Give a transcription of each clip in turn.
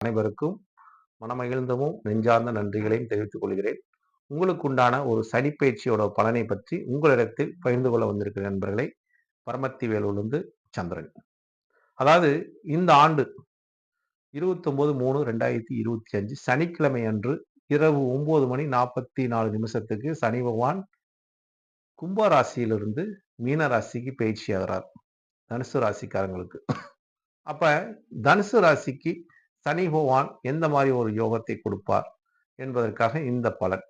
அனைவருக்கும் மனமகிழ்ந்தமும் நெஞ்சார்ந்த நன்றிகளையும் தெரிவித்துக் கொள்கிறேன். உங்களுக்கு உண்டான ஒரு சனிப்பயிற்சியோட பலனை பற்றி உங்களிடத்தில் பகிர்ந்து கொள்ள வந்திருக்கிற நண்பர்களை. பரமத்தி வேலூர்லேருந்து சந்திரன். அதாவது இந்த ஆண்டு இருபத்தொம்போது மூணு ரெண்டாயிரத்தி இருபத்தி அஞ்சு சனிக்கிழமை அன்று இரவு ஒன்பது மணி நாற்பத்தி நாலு நிமிஷத்துக்கு சனி பகவான் கும்ப ராசியிலிருந்து மீன ராசிக்கு பயிற்சி ஆகிறார் தனுசு ராசிக்காரங்களுக்கு. அப்ப தனுசு ராசிக்கு சனி பகவான் எந்த மாதிரி ஒரு யோகத்தை கொடுப்பார் என்பதற்காக இந்த பலன்.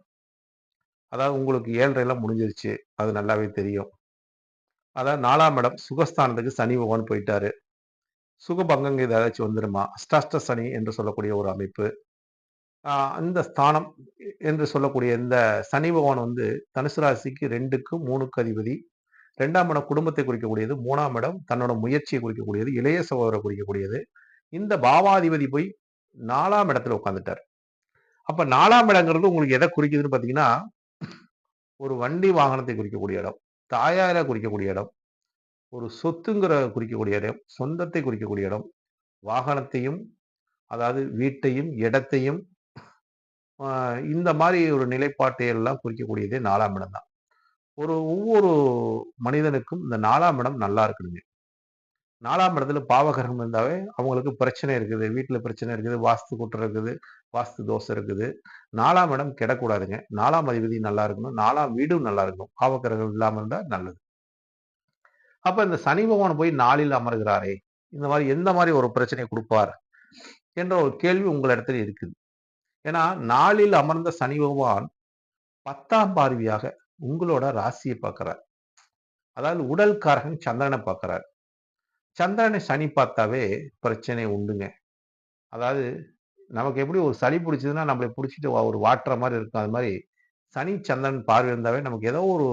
அதாவது உங்களுக்கு ஏழரைலாம் முடிஞ்சிருச்சு. அது நல்லாவே தெரியும். அதாவது நாலாம் இடம் சுகஸ்தானத்துக்கு சனி பகவான் போயிட்டாரு. சுகபங்கங்க இது ஏதாச்சும் வந்துருமா? அஷ்டாஷ்ட சனி என்று சொல்லக்கூடிய ஒரு அமைப்பு. அந்த ஸ்தானம் என்று சொல்லக்கூடிய இந்த சனி பகவான் வந்து தனுசு ராசிக்கு ரெண்டுக்கு மூணுக்கு அதிபதி. ரெண்டாம் இடம் குடும்பத்தை குறிக்கக்கூடியது. மூணாம் இடம் தன்னோட முயற்சியை குறிக்கக்கூடியது. இளைய சகோதரை குறிக்கக்கூடியது. இந்த பாவாதிபதி போய் நாலாம் இடத்துல உட்காந்துட்டார் அப்ப நாலாம் இடங்கிறது உங்களுக்கு எதை குறிக்குதுன்னு பாத்தீங்கன்னா ஒரு வண்டி வாகனத்தை குறிக்கக்கூடிய இடம் தாயார குறிக்கக்கூடிய இடம் ஒரு சொத்துங்கிற குறிக்கக்கூடிய இடம் சொந்தத்தை குறிக்கக்கூடிய இடம் வாகனத்தையும் அதாவது வீட்டையும் இடத்தையும் இந்த மாதிரி ஒரு நிலைப்பாட்டை எல்லாம் குறிக்கக்கூடியதே நாலாம் இடம் தான். ஒரு ஒவ்வொரு மனிதனுக்கும் இந்த நாலாம் இடம் நல்லா இருக்குதுங்க நாலாம் இடத்துல பாவகிரகம் இருந்தாவே அவங்களுக்கு பிரச்சனை இருக்குது. வீட்டில் பிரச்சனை இருக்குது. வாஸ்து குற்றம் இருக்குது. வாஸ்து தோசை இருக்குது. நாலாம் இடம் கிடக்கூடாதுங்க. நாலாம் அதிபதி நல்லா இருக்கணும். நாலாம் வீடும் நல்லா இருக்கணும். பாவகிரகம் இல்லாமல் இருந்தால் நல்லது. அப்ப இந்த சனி பகவான் போய் நாளில் அமர்கிறாரே இந்த மாதிரி எந்த மாதிரி ஒரு பிரச்சனையை கொடுப்பார் என்ற ஒரு கேள்வி உங்களிடத்தில் இருக்குது. ஏன்னா நாளில் அமர்ந்த சனி பகவான் பத்தாம் பார்வையாக உங்களோட ராசியை பார்க்குறார். அதாவது உடல் காரகன் சந்திரனை பார்க்கிறார். சந்திரனை சனி பார்த்தாவே பிரச்சனை உண்டுங்க. அதாவது நமக்கு எப்படி ஒரு சளி பிடிச்சதுன்னா நம்மளை பிடிச்சிட்டு ஒரு வாட்டுற மாதிரி இருக்கும். அது மாதிரி சனி சந்திரன் பார்வை இருந்தாவே நமக்கு ஏதோ ஒரு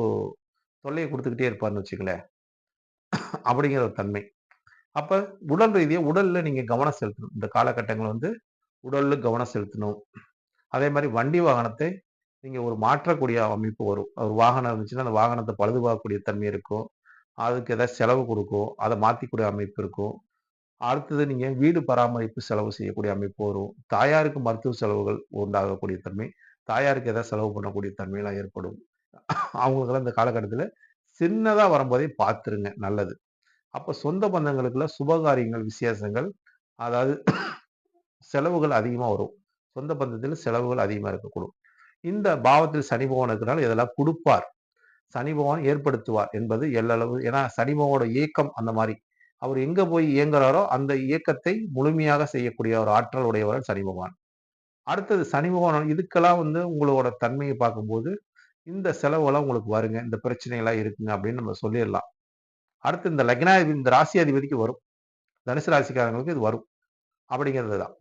தொல்லையை கொடுத்துக்கிட்டே இருப்பார்னு வச்சுக்கலேன் அப்படிங்கிற ஒரு தன்மை. அப்போ உடல் ரீதியாக உடலில் நீங்கள் கவனம் செலுத்தணும். இந்த காலகட்டங்கள் வந்து உடலில் கவனம் செலுத்தணும். அதே மாதிரி வண்டி வாகனத்தை நீங்கள் ஒரு மாற்றக்கூடிய அமைப்பு வரும். ஒரு வாகனம் இருந்துச்சுன்னா அந்த வாகனத்தை பழுதுபார்க்கக்கூடிய தன்மை இருக்கும். அதுக்கு ஏதாவது செலவு கொடுக்கும் அதை மாற்றிக்கூடிய அமைப்பு இருக்கும் அடுத்தது நீங்கள் வீடு பராமரிப்பு செலவு செய்யக்கூடிய அமைப்பு வரும். தாயாருக்கு மருத்துவ செலவுகள் உண்டாகக்கூடிய தன்மை தாயாருக்கு ஏதாவது செலவு பண்ணக்கூடிய தன்மையெல்லாம் ஏற்படும். அவங்களுக்கெல்லாம் இந்த காலகட்டத்தில் சின்னதாக வரும்போதே பார்த்துருங்க நல்லது. அப்போ சொந்த பந்தங்களுக்குள்ள சுபகாரியங்கள் விசேஷங்கள் அதாவது செலவுகள் அதிகமாக வரும். சொந்த பந்தத்தில் செலவுகள் அதிகமாக இருக்கக்கூடும். இந்த பாவத்தில் சனி பகவான் இருக்கிறனால இதெல்லாம் கொடுப்பார். சனி பகவான் ஏற்படுத்துவார் என்பது எல்லளவு ஏன்னா சனி பகவானோட இயக்கம் அந்த மாதிரி. அவர் எங்க போய் இயங்குறாரோ அந்த இயக்கத்தை முழுமையாக செய்யக்கூடிய ஒரு ஆற்றல் உடையவர் சனி பகவான். அடுத்தது சனி பகவான் இதுக்கெல்லாம் வந்து உங்களோட தன்மையை பார்க்கும்போது இந்த செலவெல்லாம் உங்களுக்கு வருங்க. இந்த பிரச்சனைகள்லாம் இருக்குங்க அப்படின்னு நம்ம சொல்லிடலாம். அடுத்து இந்த லக்னாதிபதி இந்த ராசி அதிபதிக்கு வரும். தனுசு ராசிக்காரங்களுக்கு இது வரும். அப்படிங்கிறது தான்.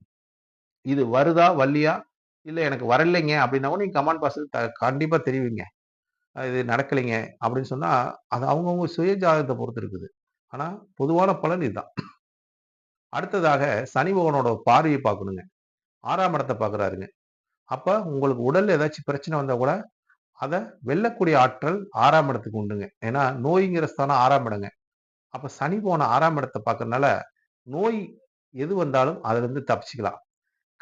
இது வருதா வள்ளியா இல்லை எனக்கு வரலைங்க அப்படின்னா நீங்க கமெண்ட் பாக்ஸில் கண்டிப்பாக தெரிவிங்க. இது நடக்கலைங்க அப்படின்னு சொன்னா அது அவங்கவுங்க சுய ஜாதகத்தை பொறுத்து இருக்குது. ஆனா பொதுவான பலன் இதுதான். அடுத்ததாக சனி பகவானோட பார்வையை பார்க்கணுங்க. ஆறாம் இடத்தை பார்க்குறாருங்க. அப்ப உங்களுக்கு உடல் ஏதாச்சும் பிரச்சனை வந்தா கூட அதை வெல்லக்கூடிய ஆற்றல் ஆறாம் இடத்துக்கு உண்டுங்க. ஏன்னா நோய்ங்கிற ஸ்தானம் ஆறாம் இடங்க. அப்ப சனி போன ஆறாம் இடத்தை பார்க்கறதுனால நோய் எது வந்தாலும் அதுல இருந்து தப்பிச்சுக்கலாம்.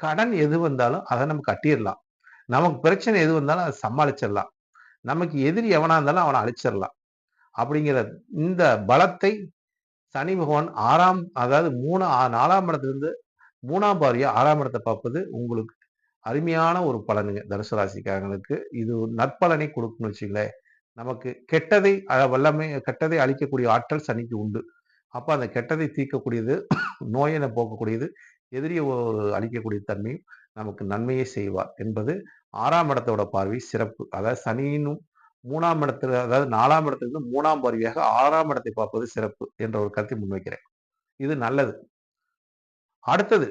கடன் எது வந்தாலும் அதை நம்ம கட்டிடலாம். நமக்கு பிரச்சனை எது வந்தாலும் அதை சமாளிச்சிடலாம். நமக்கு எதிரி எவனா இருந்தாலும் அவனை அழிச்சிடலாம் அப்படிங்கிற இந்த பலத்தை சனி பகவான் ஆறாம் அதாவது மூணு நாலாம் இடத்துலேருந்து மூணாம் பாரியா ஆறாம் இடத்தை பார்ப்பது உங்களுக்கு அருமையான ஒரு பலனுங்க. தனுசு ராசிக்காரங்களுக்கு இது நற்பலனை கொடுக்கும்னு வச்சுங்களேன் நமக்கு கெட்டதை வல்லமை கெட்டதை அழிக்கக்கூடிய ஆற்றல் சனிக்கு உண்டு. அப்போ அந்த கெட்டதை தீர்க்கக்கூடியது நோயினை போக்கக்கூடியது எதிரியை அழிக்கக்கூடிய தன்மையும் நமக்கு நன்மையை செய்வார் என்பது ஆறாம் இடத்தோட பார்வை சிறப்பு. அதாவது சனியினும் மூணாம் இடத்துல அதாவது நாலாம் இடத்துல மூணாம் பார்வையாக ஆறாம் இடத்தை பார்ப்பது சிறப்பு என்ற ஒரு கருத்தை முன்வைக்கிறேன். இது நல்லது. அடுத்தது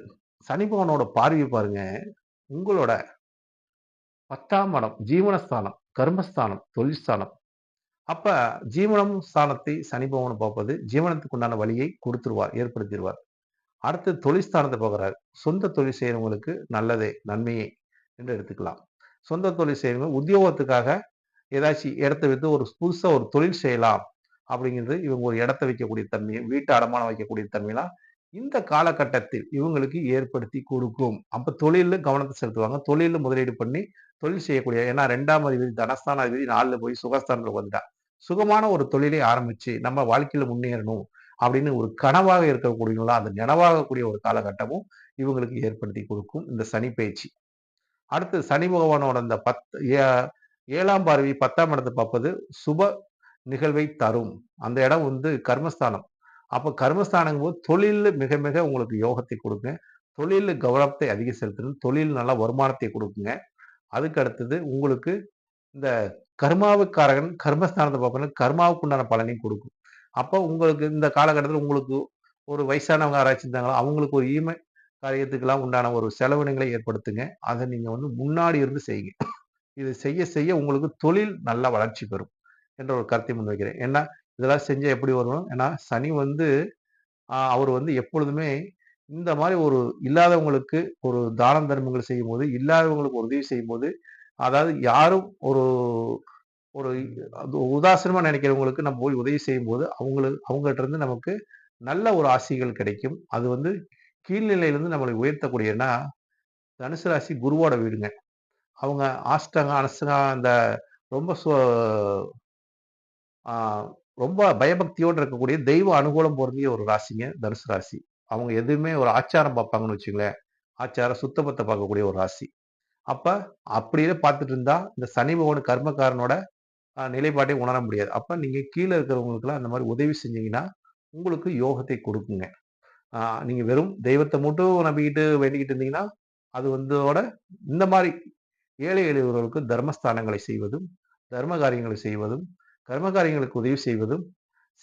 சனி பகவானோட பார்வை பாருங்க. உங்களோட பத்தாம் இடம் ஜீவனஸ்தானம் கர்மஸ்தானம் தொழில்ஸ்தானம் அப்ப ஜீவனம் ஸ்தானத்தை சனி பகவான் பார்ப்பது ஜீவனத்துக்கு உண்டான வழியை கொடுத்துருவார் ஏற்படுத்திடுவார். அடுத்து தொழில்ஸ்தானத்தை பார்க்குறாரு. சொந்த தொழில் செய்யறவங்களுக்கு நல்லதே நன்மையே என்று எடுத்துக்கலாம். சொந்த தொழில் செய்யணும் உத்தியோகத்துக்காக ஏதாச்சும் இடத்த வைத்து ஒரு புதுசாக ஒரு தொழில் செய்யலாம் அப்படிங்கிறது இவங்க ஒரு இடத்த வைக்கக்கூடிய தன்மையும் வீட்டு அடமானம் வைக்கக்கூடிய தன்மையெல்லாம் இந்த காலகட்டத்தில் இவங்களுக்கு ஏற்படுத்தி கொடுக்கும். அப்ப தொழிலில் கவனத்தை செலுத்துவாங்க. தொழிலில் முதலீடு பண்ணி தொழில் செய்யக்கூடிய ஏன்னா ரெண்டாம் அதிபதி தனஸ்தான அதிபதி 4ல போய் சுகஸ்தானத்தில் வந்துட்டா சுகமான ஒரு தொழிலை ஆரம்பிச்சு நம்ம வாழ்க்கையில முன்னேறணும் அப்படின்னு ஒரு கனவாக இருக்கக்கூடியவங்களா, அது நினவாகக்கூடிய ஒரு காலகட்டமும் இவங்களுக்கு ஏற்படுத்தி கொடுக்கும் இந்த சனி பயிற்சி அடுத்து சனி பகவானோட இந்த 10 ஏ 7ஆம் பார்வை பத்தாம் இடத்தை பார்ப்பது சுப நிகழ்வை தரும். அந்த இடம் வந்து கர்மஸ்தானம். அப்ப கர்மஸ்தானங்கும்போது தொழிலில் மிக மிக உங்களுக்கு யோகத்தை கொடுக்குங்க. தொழிலில் கவனத்தை அதிகம் செலுத்தணும். தொழில் நல்ல வருமானத்தை கொடுக்குங்க. அதுக்கு அடுத்தது உங்களுக்கு இந்த கர்மாவுக்காரகன் கர்மஸ்தானத்தை பார்க்கணும். கர்மாவுக்கு உண்டான பலனையும் கொடுக்கும். அப்போ உங்களுக்கு இந்த காலகட்டத்தில் உங்களுக்கு ஒரு வயசானவங்க யாராச்சும் இருந்தாங்களோ அவங்களுக்கு ஒரு ஈம காரியத்துக்கெல்லாம் உண்டான ஒரு செலவினங்களை ஏற்படுத்துங்க. அதை நீங்கள் வந்து முன்னாடி இருந்து செய்யுங்க. இது செய்ய செய்ய உங்களுக்கு தொழில் நல்ல வளர்ச்சி பெறும். என்ற ஒரு கருத்தை முன்வைக்கிறேன். ஏன்னா, இதெல்லாம் செஞ்சால் எப்படி வரும்? ஏன்னா, சனி வந்து அவர் வந்து எப்பொழுதுமே இந்த மாதிரி ஒரு இல்லாதவங்களுக்கு ஒரு தானம் தர்மங்கள் செய்யும்போது, இல்லாதவங்களுக்கு உதவி செய்யும்போது, அதாவது யாரும் ஒரு ஒரு உதாசனமாக நினைக்கிறவங்களுக்கு நம்ம போய் உதவி செய்யும்போது, அவங்களுக்கு அவங்ககிட்ட இருந்து நமக்கு நல்ல ஒரு ஆசைகள் கிடைக்கும். அது வந்து கீழ்நிலையிலேருந்து நம்மளை உயர்த்தக்கூடியன்னா தனுசு ராசி குருவோட வீடுங்க. அவங்க ஆஷ்டங்க, அனஸ்டங்க அந்த ரொம்ப ரொம்ப பயபக்தியோடு இருக்கக்கூடிய தெய்வ அனுகூலம் பொருந்திய ஒரு ராசிங்க தனுசு ராசி. அவங்க எதுவுமே ஒரு ஆச்சாரம் பார்ப்பாங்கன்னு வச்சுங்களேன் ஆச்சாரம் சுத்தபத்தை பார்க்கக்கூடிய ஒரு ராசி. அப்போ அப்படியே பார்த்துட்டு இருந்தா, இந்த சனி பகவான் கர்மக்காரனோட நிலைப்பாட்டை உணர முடியாது. அப்போ நீங்கள் கீழே இருக்கிறவங்களுக்குலாம் அந்த மாதிரி உதவி செஞ்சீங்கன்னா, உங்களுக்கு யோகத்தை கொடுக்குங்க. நீங்கள் நீங்க வெறும் தெய்வத்தை மட்டும் நம்பிக்கிட்டு வேண்டிக்கிட்டு இருந்தீங்கன்னா, அது வந்தோட இந்த மாதிரி ஏழை எளியவர்களுக்கு தர்மஸ்தானங்களை செய்வதும், தர்ம காரியங்களை செய்வதும், கர்ம காரியங்களுக்கு உதவி செய்வதும்,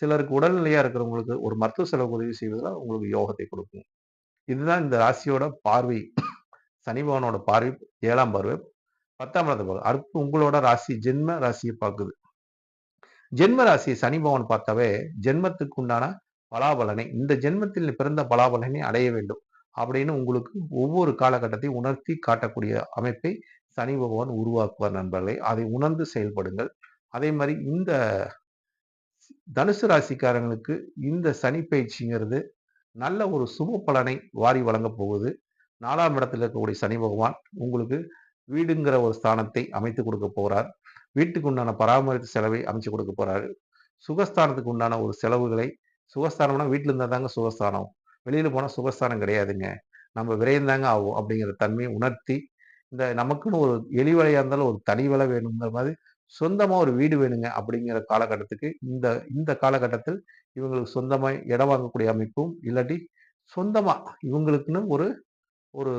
சிலருக்கு உடல்நிலையா இருக்கிறவங்களுக்கு ஒரு மருத்துவ செலவுக்கு உதவி செய்வதில் உங்களுக்கு யோகத்தை கொடுக்கும். இதுதான் இந்த ராசியோட பார்வை. சனி பகவானோட பார்வை ஏழாம் பார்வை 10ஆம் இடத்த பார்க்குது. அடுத்து உங்களோட ராசி ஜென்ம ராசியை பார்க்குது. ஜென்ம ராசி சனி பகவான் பார்த்தாவே, ஜென்மத்துக்கு உண்டான பலாபலனை, இந்த ஜென்மத்தில் பிறந்த பலாபலனை அடைய வேண்டும். அப்படின்னு உங்களுக்கு ஒவ்வொரு காலகட்டத்தையும் உணர்த்தி காட்டக்கூடிய அமைப்பை சனி பகவான் உருவாக்குவார் நண்பர்களே. அதை உணர்ந்து செயல்படுங்கள். அதே மாதிரி இந்த தனுசு ராசிக்காரங்களுக்கு இந்த சனி பயிற்சிங்கிறது நல்ல ஒரு சுப பலனை வாரி வழங்கப் போகுது. நாலாம் இடத்துல இருக்கக்கூடிய சனி பகவான் உங்களுக்கு வீடுங்கிற ஒரு ஸ்தானத்தை அமைத்து கொடுக்கப் போறார். வீட்டுக்கு உண்டான பராமரிப்பு செலவை அமைச்சு கொடுக்க போறாரு. சுகஸ்தானத்துக்கு உண்டான ஒரு செலவுகளை சுகஸ்தானம்னா வீட்டில் இருந்தால் தாங்க சுகஸ்தானம். வெளியில் போனால் சுகஸ்தானம் கிடையாதுங்க. நம்ம விரைந்தாங்க ஆகும் அப்படிங்கிற தன்மையை உணர்த்தி, இந்த நமக்குன்னு ஒரு எலி இருந்தாலும் ஒரு தனி வலை வேணுங்கிற மாதிரி சொந்தமாக ஒரு வீடு வேணுங்க அப்படிங்கிற காலகட்டத்துக்கு இந்த இந்த காலகட்டத்தில் இவங்களுக்கு சொந்தமாக இடம் வாங்கக்கூடிய அமைப்பும், இல்லாட்டி சொந்தமாக இவங்களுக்குன்னு ஒரு ஒரு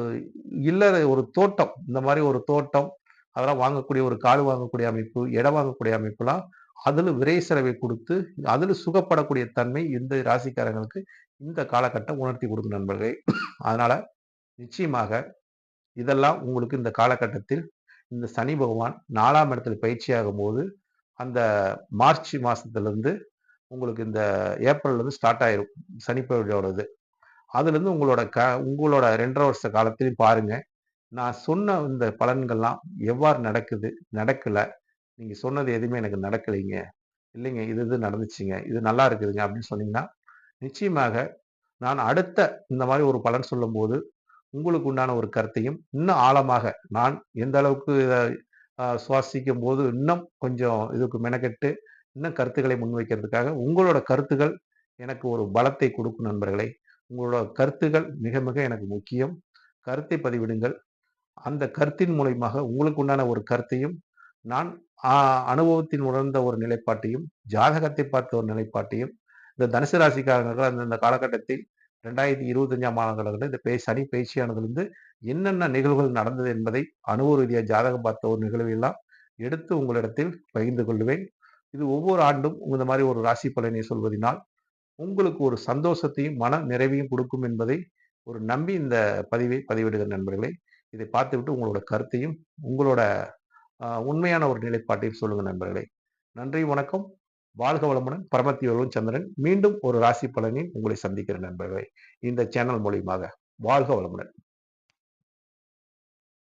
இல்லற ஒரு தோட்டம், இந்த மாதிரி ஒரு தோட்டம், அதெல்லாம் வாங்கக்கூடிய ஒரு காடு வாங்கக்கூடிய அமைப்பு, இடம் வாங்கக்கூடிய அமைப்புலாம் அதில் விரை செலவை கொடுத்து அதில் சுகப்படக்கூடிய தன்மை இந்த ராசிக்காரங்களுக்கு இந்த காலகட்டம் உணர்த்தி கொடுக்கும் நண்பர்களே. அதனால் நிச்சயமாக இதெல்லாம் உங்களுக்கு இந்த காலகட்டத்தில் இந்த சனி பகவான் 4ஆம் இடத்துல பயிற்சியாகும்போது, அந்த மார்ச் மாதத்துலேருந்து உங்களுக்கு இந்த ஏப்ரல்லேருந்து ஸ்டார்ட் ஆயிரும். சனி அதுலேருந்து உங்களோட க உங்களோட 2 1/2 வருஷ காலத்திலையும் பாருங்கள் நான் சொன்ன இந்த பலன்கள்லாம் எவ்வாறு நடக்குது? நடக்கல. நீங்கள் சொன்னது எதுவுமே எனக்கு நடக்கலைங்க. இல்லைங்க இது இது நடந்துச்சுங்க. இது நல்லா இருக்குதுங்க அப்படின்னு சொன்னீங்கன்னா, நிச்சயமாக நான் அடுத்த இந்த மாதிரி ஒரு பலன் சொல்லும்போது, உங்களுக்கு உண்டான ஒரு கருத்தையும் இன்னும் ஆழமாக நான் எந்த அளவுக்கு இதை சுவாசிக்கும் சுவாசிக்கும்போது இன்னும் கொஞ்சம் இதுக்கு மெனக்கெட்டு, இன்னும் கருத்துக்களை முன்வைக்கிறதுக்காக உங்களோட கருத்துக்கள் எனக்கு ஒரு பலத்தை கொடுக்கும் நண்பர்களை உங்களோட கருத்துக்கள் மிக மிக எனக்கு முக்கியம். கருத்தை பதிவிடுங்கள். அந்த கருத்தின் மூலயமாக உங்களுக்கு உண்டான ஒரு கருத்தையும், நான் அனுபவத்தின் உணர்ந்த ஒரு நிலைப்பாட்டையும், ஜாதகத்தை பார்த்த ஒரு நிலைப்பாட்டையும், இந்த தனுசு ராசிக்காரர்கள் அந்தந்த காலகட்டத்தில் 2025ஆம் ஆண்டு இந்த பே சனி பயிற்சியானதிலிருந்து என்னென்ன நிகழ்வுகள் நடந்தது என்பதை அனுபவ ரீதியாக ஜாதகம் பார்த்த ஒரு நிகழ்வை எல்லாம் எடுத்து உங்களிடத்தில் பகிர்ந்து கொள்வேன் இது ஒவ்வொரு ஆண்டும் இந்த மாதிரி ஒரு ராசி பலனை சொல்வதினால், உங்களுக்கு ஒரு சந்தோஷத்தையும், மன நிறைவையும் கொடுக்கும் என்பதை ஒரு நம்பி இந்த பதிவை பதிவிடுகிற நண்பர்களே. இதை பார்த்துவிட்டு உங்களோட கருத்தையும், உங்களோட உண்மையான ஒரு நிலைப்பாட்டையும் சொல்லுங்க நண்பர்களே. நன்றி, வணக்கம். வாழ்க வளமுடன். பரமத்திவேலன் சந்திரன். மீண்டும் ஒரு ராசி பலனில் உங்களை சந்திக்கிற நண்பர்களே. இந்த சேனல் மூலியமாக. வாழ்க வளமுடன்.